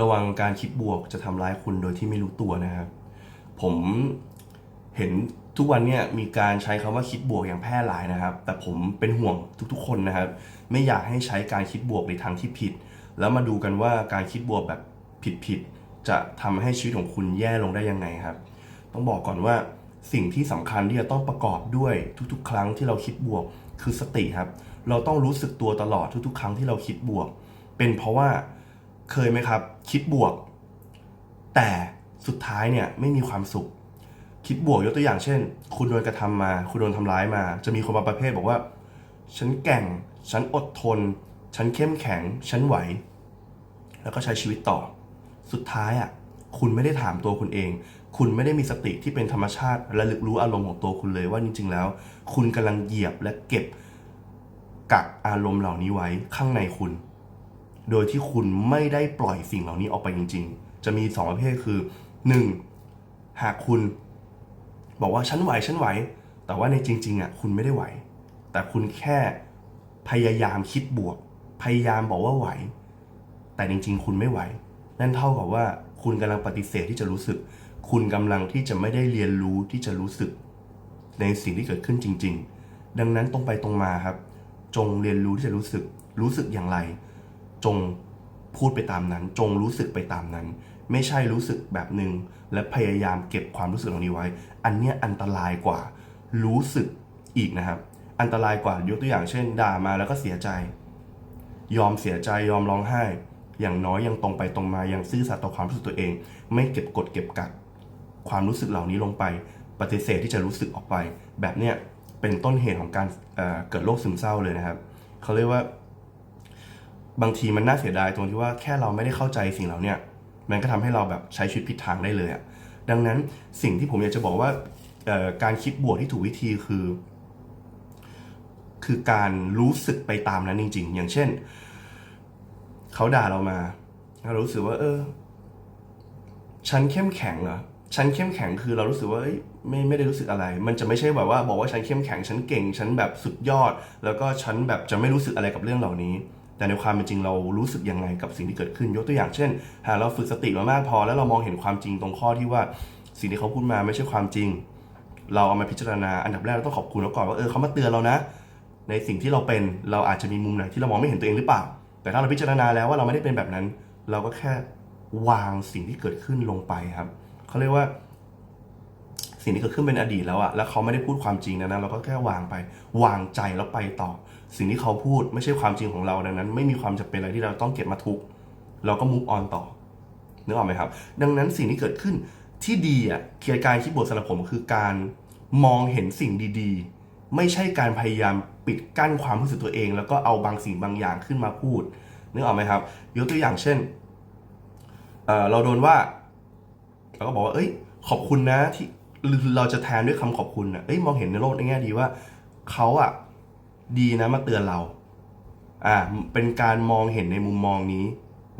ระวังการคิดบวกจะทำร้ายคุณโดยที่ไม่รู้ตัวนะครับ ผมเห็นทุกวันเนี่ยมีการใช้คำว่าคิดบวกอย่างแพร่หลายนะครับ แต่ผมเป็นห่วงทุกๆ คนนะครับ ไม่อยากให้ใช้การคิดบวกในทางที่ผิด แล้วมาดูกันว่าการคิดบวกแบบผิดๆจะทำให้ชีวิตของคุณแย่ลงได้ยังไงครับ ต้องบอกก่อนว่าสิ่งที่สำคัญที่จะต้องประกอบด้วยทุกๆ ครั้งที่เราคิดบวกคือสติครับ เราต้องรู้สึกตัวตลอดทุกๆ ครั้งที่เราคิดบวก เป็นเพราะว่า เคยไหมครับ คิดบวก แต่สุดท้ายเนี่ยไม่มีความสุข คิดบวกยกตัวอย่างเช่น คุณโดนกระทำมา คุณโดนทำร้ายมา จะมีคนบางประเภทบอกว่า ฉันแกร่ง ฉันอดทน ฉันเข้มแข็ง ฉันไหว แล้วก็ใช้ชีวิตต่อ สุดท้ายอะคุณไม่ได้ถามตัวคุณเอง คุณไม่ได้มีสติที่เป็นธรรมชาติและลึกรู้อารมณ์ของตัวคุณเลยว่าจริงๆแล้ว คุณกำลังเหยียบและเก็บกักอารมณ์เหล่านี้ไว้ข้างในคุณ โดยที่คุณไม่ได้ปล่อยสิ่งเหล่านี้ออกไปจริง ๆ จะมีสองประเภทคือหนึ่งหากคุณบอกว่าฉันไหวฉันไหว แต่ว่าในจริงๆอะคุณไม่ได้ไหว แต่คุณแค่พยายามคิดบวก พยายามบอกว่าไหว แต่จริง ๆ คุณไม่ไหว นั่นเท่ากับว่าคุณกำลังปฏิเสธที่จะรู้สึก คุณกำลังที่จะไม่ได้เรียนรู้ที่จะรู้สึก ในสิ่งที่เกิดขึ้นจริง ๆ ดังนั้นตรงไปตรงมาครับ จงเรียนรู้ที่จะรู้สึก รู้สึกอย่างไร จงพูดไปตามนั้น จงรู้สึกไปตามนั้น ไม่ใช่รู้สึกแบบหนึ่งและพยายามเก็บความรู้สึกเหล่านี้ไว้ อันเนี้ยอันตรายกว่า รู้สึกอีกนะครับ อันตรายกว่ายกตัวอย่างเช่น ด่ามาแล้วก็เสียใจ ยอมเสียใจยอมร้องไห้ อย่างน้อยยังตรงไปตรงมายังซื่อสัตย์ต่อความรู้สึกตัวเอง ไม่เก็บกดเก็บกักความรู้สึกเหล่านี้ลงไป ปฏิเสธที่จะรู้สึกออกไป แบบเนี้ยเป็นต้นเหตุของการเเกิดโรคซึมเศร้าเลยนะครับเขาเรียกว่า บางทีมันน่าเสียดายตรงที่ว่าแค่เราไม่ได้เข้าใจสิ่งเหล่าเนี้ยมันก็ทำให้เราแบบใช้ชีวิตผิดทางได้เลยอะดังนั้นสิ่งที่ผมอยากจะบอกว่าการคิดบวกที่ถูกวิธีคือ คือการรู้สึกไปตามนั้นจริง ๆ อย่างเช่นเขาด่าเรามาเรารู้สึกว่า เออ ฉันเข้มแข็งเหรอฉันเข้มแข็งคือเรารู้สึกว่าเอ้ยไม่ไม่ได้รู้สึกอะไร มันจะไม่ใช่แบบว่าบอกว่าฉันเข้มแข็งฉันเก่ง ฉันแบบสุดยอด แล้วก็ฉันแบบจะไม่รู้สึกอะไรกับเรื่องเหล่านี้ แต่ในความเป็นจริงเรารู้สึกยังไงกับสิ่งที่เกิดขึ้น ยกตัวอย่างเช่น หากเราฝึกสติมามากพอ แล้วเรามองเห็นความจริงตรงข้อที่ว่าสิ่งที่เขาพูดมาไม่ใช่ความจริง เราเอามาพิจารณาอันดับแรกเราต้องขอบคุณเขาก่อนว่าเออเขามาเตือนเรานะ ในสิ่งที่เราเป็นเราอาจจะมีมุมไหนที่เรามองไม่เห็นตัวเองหรือเปล่า แต่ถ้าเราพิจารณาแล้วว่าเราไม่ได้เป็นแบบนั้น เราก็แค่วางสิ่งที่เกิดขึ้นลงไปครับเขาเรียกว่าสิ่งที่เกิดขึ้นเป็นอดีตแล้วอะแล้วเขาไม่ได้พูดความจริงดังนั้นเราก็แค่วางไป วางใจแล้วไปต่อ สิ่งที่เขาพูดไม่ใช่ความจริงของเราดังนั้น ไม่มีความจำเป็นอะไรที่เราต้องเก็บมาทุกเราก็มุกออนต่อนึกออกไหมครับ ดังนั้นสิ่งที่เกิดขึ้นที่ดีอะเคียร์การคิดบทสำหรับผมคือการมองเห็นสิ่งดีๆ ไม่ใช่การพยายามปิดกั้นความรู้สึกตัวเอง แล้วก็เอาบางสิ่งบางอย่างขึ้นมาพูดนึกออกไหมครับยกตัวอย่างเช่นเเราโดนว่าเราก็บอกว่า เอ้ย ขอบคุณนะที่เราจะแทนด้วยคำขอบคุณอะเอ้ยมองเห็นในโลกในแง่ดีว่าเขาอะ ดีนะมาเตือนเราอ่าเป็นการมองเห็นในมุมมองนี้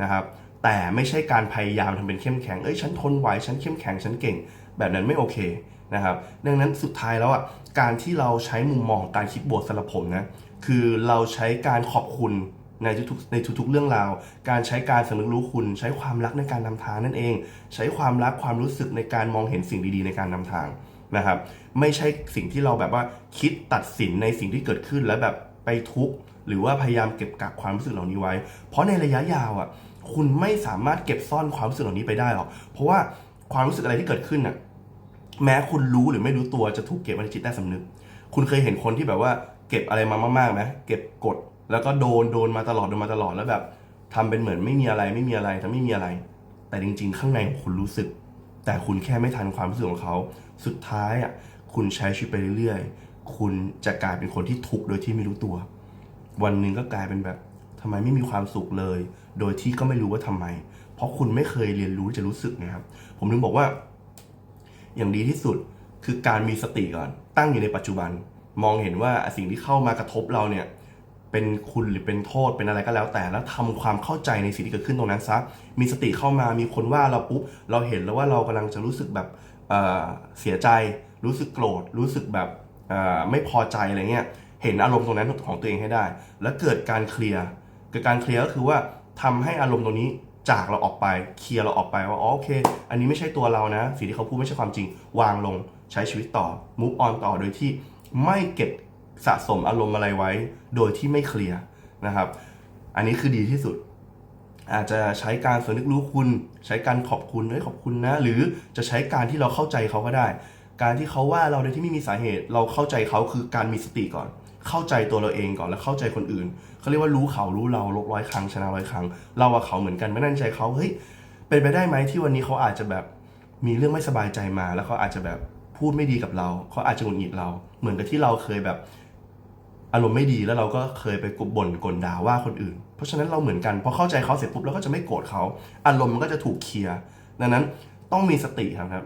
นะครับ แต่ไม่ใช่การพยายามทำเป็นเข้มแข็งเอ้ยฉันทนไหวฉันเข้มแข็งฉันเก่ง แบบนั้นไม่โอเคนะครับ ดังนั้นสุดท้ายแล้วอะการที่เราใช้มุมมองการคิดบวกสำหรับผมนะคือเราใช้การขอบคุณในทุกๆในทุกๆเรื่องราว การใช้การสำนึกรู้คุณ ใช้ความรักในการนำทางนั่นเอง ใช้ความรักความรู้สึกในการมองเห็นสิ่งดีๆ ในการนำทาง นะครับ ไม่ใช่สิ่งที่เราแบบว่าคิดตัดสินในสิ่งที่เกิดขึ้นแล้วแบบไปทุกข์หรือว่าพยายามเก็บกักความรู้สึกเหล่านี้ไว้ เพราะในระยะยาวอะ คุณไม่สามารถเก็บซ่อนความรู้สึกเหล่านี้ไปได้หรอกเพราะว่าความรู้สึกอะไรที่เกิดขึ้นอะแม้คุณรู้หรือไม่รู้ตัวจะถูกเก็บไว้ในจิตใต้สำนึก คุณเคยเห็นคนที่แบบว่า เก็บอะไรมามากๆไหมเก็บกด แล้วก็โดนโดนมาตลอดโดนมาตลอดแล้วแบบทำเป็นเหมือนไม่มีอะไรไม่มีอะไรแต่ไม่มีอะไร แต่จริง ๆ ข้างในของคุณรู้สึก แต่คุณแค่ไม่ทันความรู้สึกของเขา สุดท้ายอะคุณใช้ชีวิตไปเรื่อยๆ คุณจะกลายเป็นคนที่ทุกข์โดยที่ไม่รู้ตัว วันหนึ่งก็กลายเป็นแบบทำไมไม่มีความสุขเลย โดยที่ก็ไม่รู้ว่าทำไม เพราะคุณไม่เคยเรียนรู้ที่จะรู้สึกนะครับ ผมถึงบอกว่า อย่างดีที่สุดคือการมีสติก่อน ตั้งอยู่ในปัจจุบัน มองเห็นว่าสิ่งที่เข้ามากระทบเราเนี่ย เป็นคุณหรือเป็นโทษเป็นอะไรก็แล้วแต่แล้วทำความเข้าใจในสิ่งที่เกิดขึ้นตรงนั้นซะมีสติเข้ามามีคนว่าเราปุ๊บเราเห็นแล้วว่าเรากำลังจะรู้สึกแบบเเสียใจ รู้สึกโกรธ รู้สึกแบบไม่พอใจอะไรเงี้ยเห็นอารมณ์ตรงนั้นของตัวเองให้ได้ แล้วเกิดการเคลียร์เกิดการเคลียร์ก็คือว่าทำให้อารมณ์ตรงนี้จากเราออกไปเคลียร์เราออกไปว่าอ๋อโอเค อันนี้ไม่ใช่ตัวเรานะ สิ่งที่เขาพูดไม่ใช่ความจริง วางลงใช้ชีวิตต่อ move on ต่อโดยที่ไม่เก็บ สะสมอารมณ์อะไรไว้ โดยที่ไม่เคลียร์นะครับ อันนี้คือดีที่สุด อาจจะใช้การสำนึกรู้คุณ ใช้การขอบคุณเฮ้ยขอบคุณนะ หรือจะใช้การที่เราเข้าใจเขาก็ได้ การที่เขาว่าเราโดยที่ไม่มีสาเหตุ เราเข้าใจเขาคือการมีสติก่อน เข้าใจตัวเราเองก่อนแล้วเข้าใจคนอื่นเขาเรียกว่ารู้เขารู้เราลบร้อยครั้งชนะร้อยครั้ง เรากับเขาเหมือนกันไม่นั่นใจเขาเฮ้ยเป็นไปได้ไหมที่วันนี้เขาอาจจะแบบมีเรื่องไม่สบายใจมา แล้วเขาอาจจะแบบพูดไม่ดีกับเราเขาอาจจะหงุดหงิดเรา เหมือนกับที่เราเคยแบบ อารมณ์ไม่ดีแล้วเราก็เคยไปกบ่นกลด่าว่าคนอื่น เพราะฉะนั้นเราเหมือนกันพอเข้าใจเขาเสร็จปุ๊บเราก็จะไม่โกรธเขา อารมณ์มันก็จะถูกเคลียร์ดังนั้นต้องมีสติครับ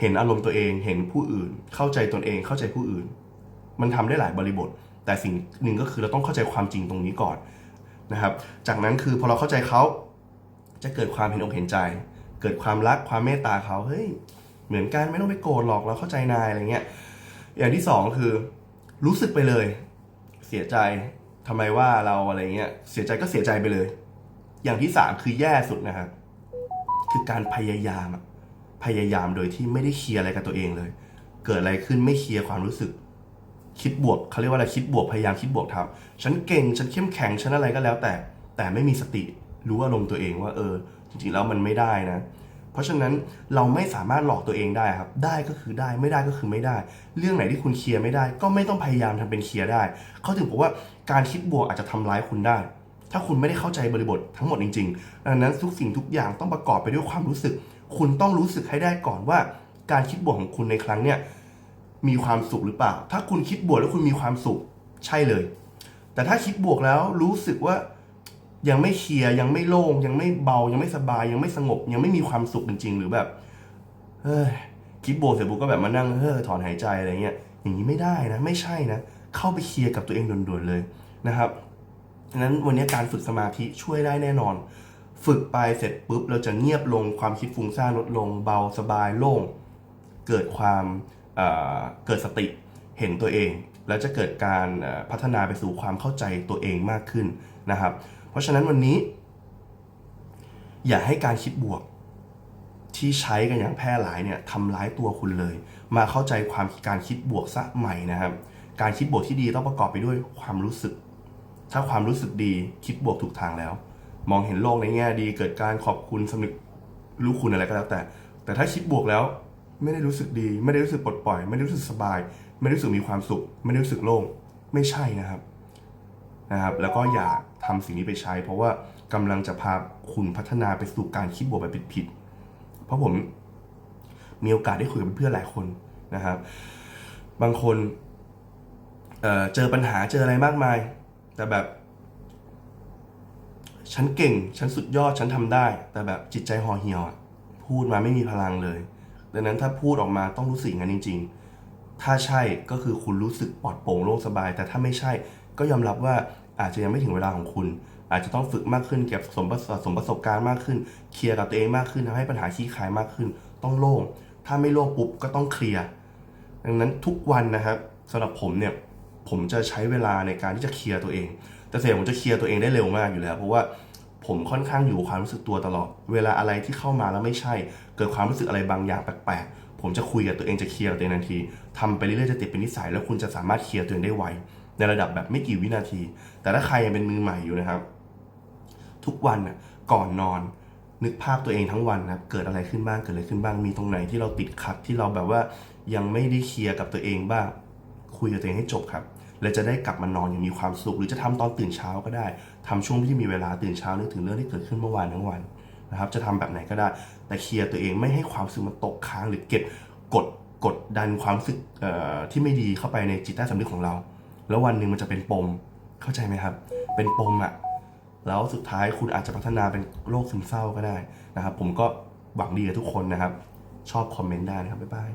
เห็นอารมณ์ตัวเองเห็นผู้อื่น เข้าใจตนเองเข้าใจผู้อื่น มันทำได้หลายบริบท แต่สิ่งหนึ่งก็คือเราต้องเข้าใจความจริงตรงนี้ก่อนนะครับ จากนั้นคือพอเราเข้าใจเขาจะเกิดความเห็นอกเห็นใจ เกิดความรักความเมตตาเขาเฮ้ยเหมือนกันไม่ต้องไปโกรธหรอกเราเข้าใจนายอะไรเงี้ยอย่างที่สองคือ รู้สึกไปเลย เสียใจทำไมว่าเราอะไรเงี้ย เสียใจก็เสียใจไปเลย อย่างที่สามคือแย่สุดนะครับ คือการพยายามอะพยายามโดยที่ไม่ได้เคลียร์อะไรกับตัวเองเลย เกิดอะไรขึ้นไม่เคลียร์ความรู้สึก คิดบวกเขาเรียกว่าอะไรคิดบวกพยายามคิดบวกทำฉันเก่งฉันเข้มแข็งฉันอะไรก็แล้วแต่ แต่ไม่มีสติรู้อารมณ์ตัวเองว่า เออ จริงๆแล้วมันไม่ได้นะ เพราะฉะนั้นเราไม่สามารถหลอกตัวเองได้ครับ ได้ก็คือได้ไม่ได้ก็คือไม่ได้ เรื่องไหนที่คุณเคลียร์ไม่ได้ ก็ไม่ต้องพยายามทำเป็นเคลียร์ได้ เขาถึงบอกว่าการคิดบวกอาจจะทำร้ายคุณได้ ถ้าคุณไม่ได้เข้าใจบริบททั้งหมดจริงๆดังนั้นทุกสิ่งทุกอย่างต้องประกอบไปด้วยความรู้สึก คุณต้องรู้สึกให้ได้ก่อนว่า การคิดบวกของคุณในครั้งเนี้ยมีความสุขหรือเปล่า ถ้าคุณคิดบวกแล้วคุณมีความสุขใช่เลย แต่ถ้าคิดบวกแล้วรู้สึกว่า ยังไม่เคลียร์ยังไม่โล่งยังไม่เบายังไม่สบาย ยังไม่สงบ ยังไม่มีความสุขจริง ๆ หรือแบบเฮ้ยคิดบวกเสร็จปุ๊บก็แบบมานั่งเฮ้อถอนหายใจอะไรเงี้ยอย่างนี้ไม่ได้นะ ไม่ใช่นะ เข้าไปเคลียร์กับตัวเองด่วนๆเลยนะครับดังนั้นวันนี้การฝึกสมาธิช่วยได้แน่นอน ฝึกไปเสร็จปุ๊บเราจะเงียบลงความคิดฟุ้งซ่านลดลง เบาสบายโล่ง เกิดความเเกิดสติเห็นตัวเอง แล้วจะเกิดการพัฒนาไปสู่ความเข้าใจตัวเองมากขึ้นนะครับ เพราะฉะนั้นวันนี้ อย่าให้การคิดบวก ที่ใช้กันอย่างแพร่หลายเนี่ยทำร้ายตัวคุณเลย มาเข้าใจความการคิดบวกซะใหม่นะครับ การคิดบวกที่ดีต้องประกอบไปด้วยความรู้สึก ถ้าความรู้สึกดีคิดบวกถูกทางแล้ว มองเห็นโลกในแง่ดี เกิดการขอบคุณสำนึกรู้คุณอะไรก็แล้วแต่ แต่ถ้าคิดบวกแล้ว ไม่ได้รู้สึกดี ไม่ได้รู้สึกปลดปล่อย ไม่ได้รู้สึกสบาย ไม่ได้รู้สึกมีความสุข ไม่ได้รู้สึกโล่งไม่ใช่นะครับนะครับ แล้วก็อย่า ทำสิ่งนี้ไปใช้ เพราะว่ากำลังจะพาคุณพัฒนาไปสู่การคิดบวกแบบผิดๆเพราะผมมีโอกาสได้คุยกับเพื่อนหลายคนนะครับ บางคนเเจอปัญหาเจออะไรมากมาย แต่แบบ ฉันเก่ง ฉันสุดยอดฉันทำได้ แต่แบบจิตใจห่อเหี่ยวอะพูดมาไม่มีพลังเลย ดังนั้นถ้าพูดออกมาต้องรู้สึกงนั้นจริง ๆ ถ้าใช่ก็คือคุณรู้สึกปลอดโปร่งโล่งสบาย แต่ถ้าไม่ใช่ก็ยอมรับว่า อาจจะยังไม่ถึงเวลาของคุณ อาจจะต้องฝึกมากขึ้นเก็บสมประสสมประสบการณ์มากขึ้น เคลียร์กับตัวเองมากขึ้นทำให้ปัญหาขี้คายมากขึ้น ต้องโล่งถ้าไม่โล่งปุ๊บก็ต้องเคลียร์ดังนั้นทุกวันนะครับสำหรับผมเนี่ยผมจะใช้เวลาในการที่จะเคลียร์ตัวเอง แต่เสียผมจะเคลียร์ตัวเองได้เร็วมากอยู่แล้ว เพราะว่าผมค่อนข้างอยู่ความรู้สึกตัวตลอด เวลาอะไรที่เข้ามาแล้วไม่ใช่ เกิดความรู้สึกอะไรบางอย่างแปลกๆ ผมจะคุยกับตัวเองจะเคลียร์ตัวเองทันทีทำไปเรื่อยๆจะติดเป็นนิสัยแล้วคุณจะสามารถเคลียร์ตัวเองได้ไว ในระดับแบบไม่กี่วินาที แต่ถ้าใครยังเป็นมือใหม่อยู่นะครับ ทุกวันน่ะก่อนนอนนึกภาพตัวเองทั้งวันนะเกิดอะไรขึ้นบ้างเกิดอะไรขึ้นบ้างมีตรงไหนที่เราติดขัดที่เราแบบว่ายังไม่ได้เคลียร์กับตัวเองบ้าง คุยกับตัวเองให้จบครับ แล้วจะได้กลับมานอนอย่างมีความสุข หรือจะทำตอนตื่นเช้าก็ได้ทำช่วงที่มีเวลาตื่นเช้านึกถึงเรื่องที่เกิดขึ้นเมื่อวานทั้งวันนะครับ จะทำแบบไหนก็ได้ แต่เคลียร์ตัวเองไม่ให้ความสึกมันตกค้างหรือเก็บกดกดดันความสึกที่ไม่ดีเข้าไปในจิตใต้สำนึกของเรา แล้ววันหนึ่งมันจะเป็นปม เข้าใจไหมครับ เป็นปมอะแล้วสุดท้ายคุณอาจจะพัฒนาเป็นโรคซึมเศร้าก็ได้นะครับ ผมก็หวังดีกับทุกคนนะครับ ชอบคอมเมนต์ได้นะครับบ๊ายบาย